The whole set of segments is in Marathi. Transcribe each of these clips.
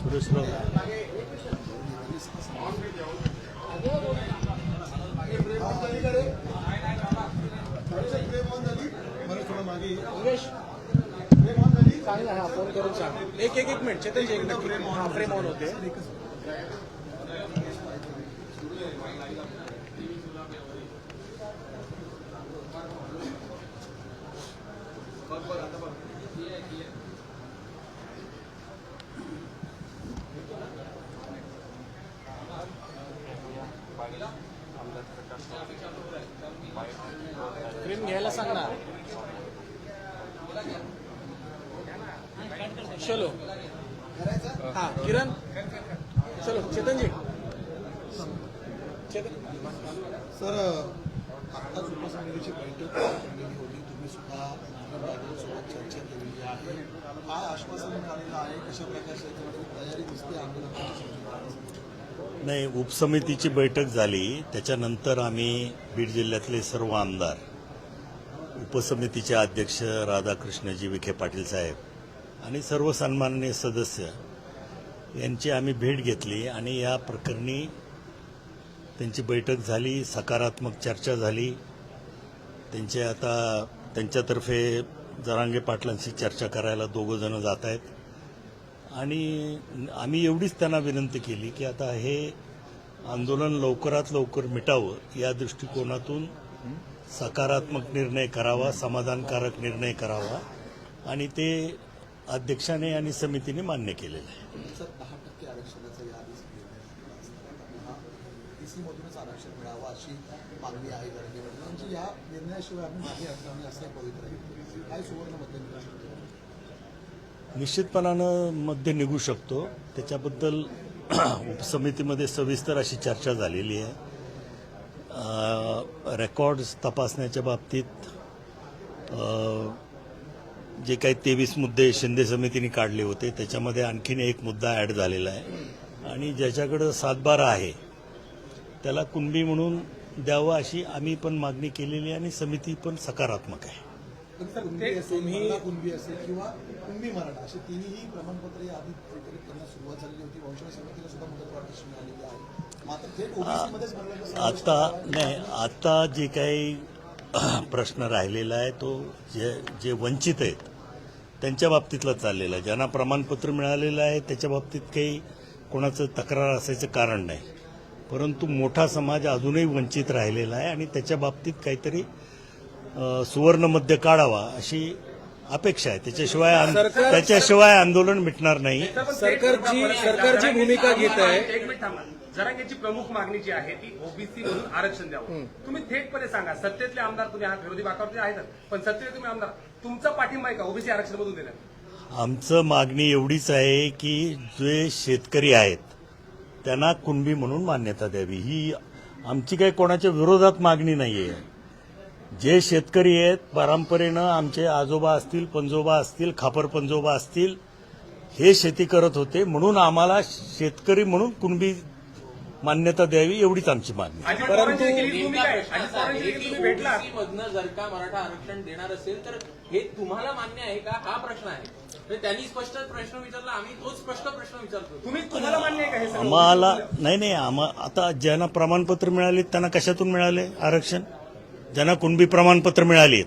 सुरेशराव. चांगला हा फोन करून सांग. एक एक एक मिनिट चेतनजी एक मिनिट. हा फ्रेम ऑन होते फ्रेम चलो। हा किरण? चलो चेतनजी। चेतन? सर आत्ताच उपसमितीची बैठक झालेली होती. तुम्ही सुद्धा सोबत चर्चा केलेली आहे. काय आश्वासन मिळालेलं आहे कशा प्रकारची तयारी दिसते आंदोलनाची नाही उपसमितीची बैठक झाली. त्याच्यानंतर आम्ही बीड जिल्ह्यातले सर्व आमदार उपसमितीचे अध्यक्ष राधाकृष्णजी विखे पाटील साहेब आणि सर्व सन्माननीय सदस्य यांची आम्ही भेट घेतली आणि या प्रकरणी त्यांची बैठक झाली सकारात्मक चर्चा झाली. त्यांचे आता त्यांच्यातर्फे जरांगे पाटलांशी चर्चा करायला दोघं जण जात आहेत. आणि आम्ही एवढीच त्यांना विनंती केली की आता हे आंदोलन लवकरात लवकर मिटावं या दृष्टिकोनातून सकारात्मक निर्णय करावा समाधानकारक निर्णय करावा. आणि ते अध्यक्षाने आणि समितीने मान्य केलेलं आहे. निश्चितपणानं मध्ये निघू शकतो. त्याच्याबद्दल उपसमितीमध्ये सविस्तर अशी चर्चा झालेली आहे. रेकॉर्ड्स तपासण्याच्या बाबतीत जे काही तेवीस मुद्दे शिंदे समितीने काढले होते त्याच्यामध्ये आणखीन एक मुद्दा ॲड झालेला आहे. आणि ज्याच्याकडं सातबारा आहे त्याला कुणबी म्हणून द्यावं अशी आम्ही पण मागणी केलेली आहे आणि समिती पण सकारात्मक आहे. कुणबी असेल मराठा कुणबी असेल किंवा कुणबी मराठा असे तिन्ही प्रमाणपत्र या आधी वितरित करण्यास सुरुवात झालेली होती. वंशज समितीला सुद्धा मुदतवाढ तशी मिळालेली आहे. मात्र थेट ओबीसी मध्येच म्हणलं तर आता नाही आता जे काही प्रश्न राहिलेला आहे तो जे जे वंचित आहेत त्यांच्या बाबतीतला चाललेला आहे. ज्यांना प्रमाणपत्र मिळालेलं आहे त्याच्या बाबतीत काही कोणाचं तक्रार असायचं कारण नाही. परंतु मोठा समाज अजूनही वंचित राहिलेला आहे आणि त्याच्या बाबतीत काहीतरी सुवर्णमध्य काढावा अशी अपेक्षा आहे. त्याच्याशिवाय त्याच्याशिवाय आंदोलन मिटणार नाही. सरकारची सरकारची भूमिका घेत आहे एक मिनिट थांबा. जरांगेची प्रमुख मागणी जी आहे ती ओबीसी म्हणून आरक्षण द्यावं. तुम्ही थेटपणे सांगा सत्तेतले आमदार तुम्ही आहात विरोधी बाकावरचे आहेत पण सत्तेत तुम्ही आमदार तुमचा पाठिंबा आहे का ओबीसी आरक्षण मधून देण्यात? आमचं मागणी एवढीच आहे की जे शेतकरी आहेत त्यांना कुणबी म्हणून मान्यता द्यावी. ही आमची काही कोणाच्या विरोधात मागणी नाही आहे जे शेतकरी आहेत परंपरेनं आमचे आजोबा असतील पंजोबा असतील खापर पंजोबा असतील हे शेती करत होते म्हणून आम्हाला शेतकरी म्हणून कुणबी मान्यता द्यावी एवढीच आमची मागणी. भेटला मधनं जर का मराठा आरक्षण देणार असेल तर हे तुम्हाला मान्य आहे का? हा प्रश्न आहे. म्हणजे त्यांनी स्पष्ट प्रश्न विचारला आम्ही तोच स्पष्ट प्रश्न विचारतो तुम्ही तुम्हाला मान्य आहे का? आम्हाला नाही नाही आम्हा आता ज्यांना प्रमाणपत्र मिळाले त्यांना कशातून मिळाले आरक्षण? ज्यांना कुणबी प्रमाणपत्र मिळाली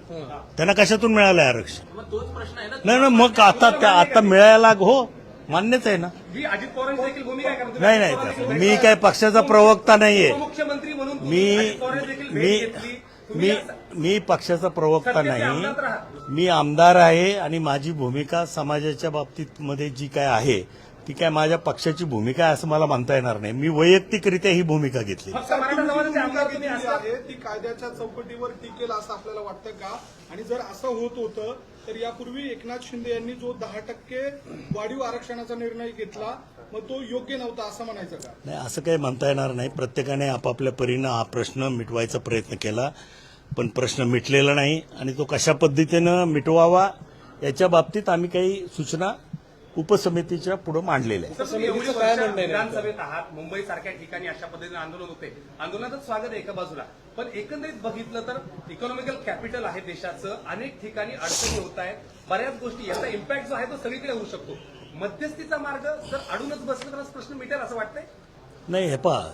त्यांना कशातून मिळालं आरक्षण? मग तोच प्रश्न आहे ना. नाही ना मग आता त्या आता मिळायला हो मान्यच आहे ना? अजित पवारांची देखील भूमिका आहे का? तुम्ही नाही नाही मी काय पक्षाचा प्रवक्ता नाहीये. उपमुख्यमंत्री म्हणून तुम्ही मी अजित पवारांची देखील मी भेट घेतली. तुम्ही मी मी पक्षाचा प्रवक्ता सत्तेचे नाही. आमदार तर आहात. मी आमदार आहे आणि माझी भूमिका समाजाच्या बाबतीत मध्ये जी काय आहे ती काय माझ्या पक्षाची भूमिका आहे असं मला म्हणता येणार नाही. मी वैयक्तिकरित्या ही भूमिका घेतली. फक्त मराठा समाजाचे आमदार तुम्ही घेतलेली असतात? आहे ती कायद्याच्या चौकटीवर टिकेल असं आपल्याला वाटतं का? आणि जर असं होत होतं तर यापूर्वी एकनाथ शिंदे यांनी जो दहा टक्के वाढीव आरक्षणाचा निर्णय घेतला मग तो योग्य नव्हता असं म्हणायचं का? नाही असं काही म्हणता येणार नाही. प्रत्येकाने आपापल्या परीनं हा प्रश्न मिटवायचा प्रयत्न केला पण प्रश्न मिटलेला नाही आणि तो कशा पद्धतीनं मिटवावा याच्या बाबतीत आम्ही काही सूचना उपसमितीच्या पुढे म्हणणं आहे नेमकं? विधानसभेत आहात मुंबई सारख्या ठिकाणी अशा पद्धतीने आंदोलन होते. आंदोलनाचं स्वागत आहे एका बाजूला. पण एकंदरीत बघितलं तर इकॉनॉमिकल कॅपिटल आहे देशाचं. अनेक ठिकाणी अडचणी होत आहेत. बऱ्याच गोष्टी याचा इम्पॅक्ट जो आहे तो सगळीकडे होऊ शकतो. मध्यस्थीचा मार्ग जर अडूनच बसलं तर प्रश्न मिटेल असं वाटतंय? नाही हे पहा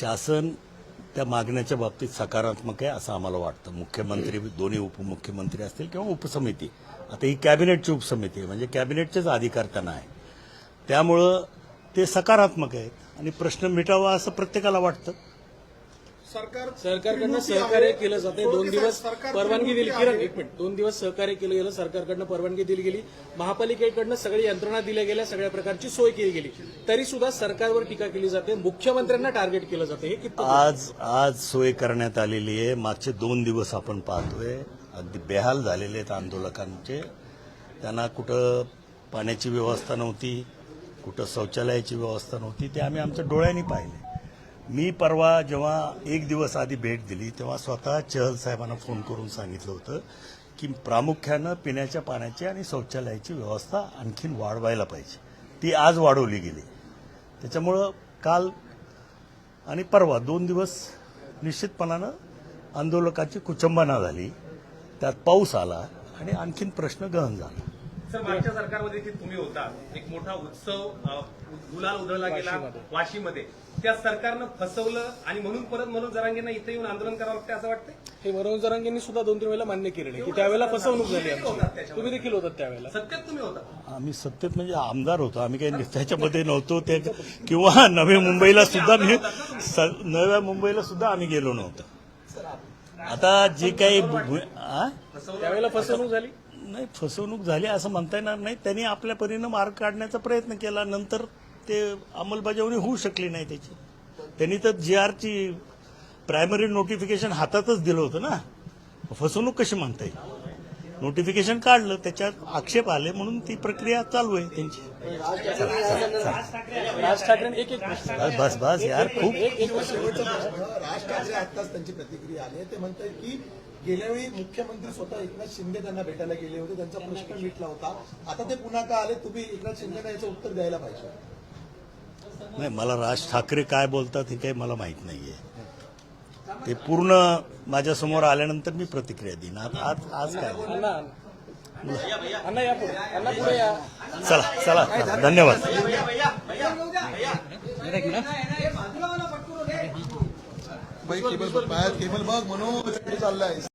शासन त्या मागण्याच्या बाबतीत सकारात्मक आहे असं आम्हाला वाटतं. मुख्यमंत्री दोन्ही उपमुख्यमंत्री असतील किंवा उपसमिती. आता ही कॅबिनेटची उपसमिती आहे म्हणजे कॅबिनेटचेच अधिकार त्यांना आहे. त्यामुळं ते सकारात्मक आहेत आणि प्रश्न मिटावा असं प्रत्येकाला वाटतं. सरकार सरकारकडनं सहकार्य. केलं जाते दोन दिवस परवानगी दिली. किरण. एक मिनिट. दोन दिवस सहकार्य केलं गेलं सरकारकडनं परवानगी दिली गेली. महापालिकेकडनं सगळी यंत्रणा दिल्या गेल्या सगळ्या प्रकारची सोय केली गेली. तरी सुद्धा सरकारवर टीका केली जाते. मुख्यमंत्र्यांना टार्गेट केलं जाते. हे किती आज आज सोय करण्यात आलेली आहे. मागचे दोन दिवस आपण पाहतोय. अगदी बेहाल झालेले आहेत आंदोलकांचे. त्यांना कुठं पाण्याची व्यवस्था नव्हती कुठं शौचालयाची व्यवस्था नव्हती ते आम्ही आमच्या डोळ्यांनी पाहिले. मी परवा जेव्हा एक दिवस आधी भेट दिली तेव्हा स्वतः चहल साहेबांना फोन करून सांगितलं होतं की प्रामुख्यानं पिण्याच्या पाण्याची आणि शौचालयाची व्यवस्था आणखीन वाढवायला पाहिजे. ती आज वाढवली गेली. त्याच्यामुळं काल आणि परवा दोन दिवस निश्चितपणानं आंदोलकाची कुचंबना झाली. त्यात पाऊस आला आणि आणखीन प्रश्न गहन झाला. सर मागच्या सरकारमध्ये तुम्ही होता. एक मोठा उत्सव गुलाल उधळला गेला वाशीमध्ये. त्या सरकारनं फसवलं आणि म्हणून परत मनोज जरांगेंना इथे येऊन आंदोलन करावं लागतं असं वाटतंय? हे मनोज जरांगेंनी सुद्धा दोन तीन वेळेला मान्य केलेलं आहे की त्यावेळेला फसवणूक झाली आमची. तुम्ही देखील होतात त्यावेळेला. सत्यात तुम्ही होता. आम्ही सत्तेत म्हणजे आमदार होतो. आम्ही काही त्याच्यामध्ये नव्हतो. ते किंवा नवी मुंबईला सुद्धा मी स- नव्या मुंबईला सुद्धा आम्ही गेलो नव्हतो. आता जे काही भू- आ? त्यावेळेला फसवणूक झाली? नाही फसवणूक झाली असं म्हणता येणार नाही. त्यांनी आपल्या परीनं मार्ग काढण्याचा प्रयत्न केला. नंतर ते अंमलबजावणी होऊ शकली नाही त्याची. त्यांनी तर जी आरची प्रायमरी नोटिफिकेशन हातातच दिलं होतं ना. फसवणूक कशी म्हणता येईल नोटिफिकेशन काढलं त्याच्यात आक्षेप आले म्हणून ती प्रक्रिया चालू आहे त्यांची. राज ठाकरे एक एक प्रश्न. बस बस यार खूप. राज ठाकरे आत्ताच त्यांची प्रतिक्रिया आली आहे. ते म्हणतात की गेल्या वेळी मुख्यमंत्री स्वतः एकनाथ शिंदे त्यांना भेटायला गेले होते. त्यांचा प्रश्न मिटला होता. आता ते पुन्हा का आले? तुम्ही एकनाथ शिंदेना याचं उत्तर द्यायला पाहिजे. नाही मला राज ठाकरे काय बोलतात हे काही मला माहीत नाहीये. ते पूर्ण माझ्यासमोर आल्यानंतर मी प्रतिक्रिया देईन. आज आज आज काय अण्णा अण्णा या पुढे. अण्णा पुढे या. चला चला. चला धन्यवाद केबल बघ म्हणून चाललाय.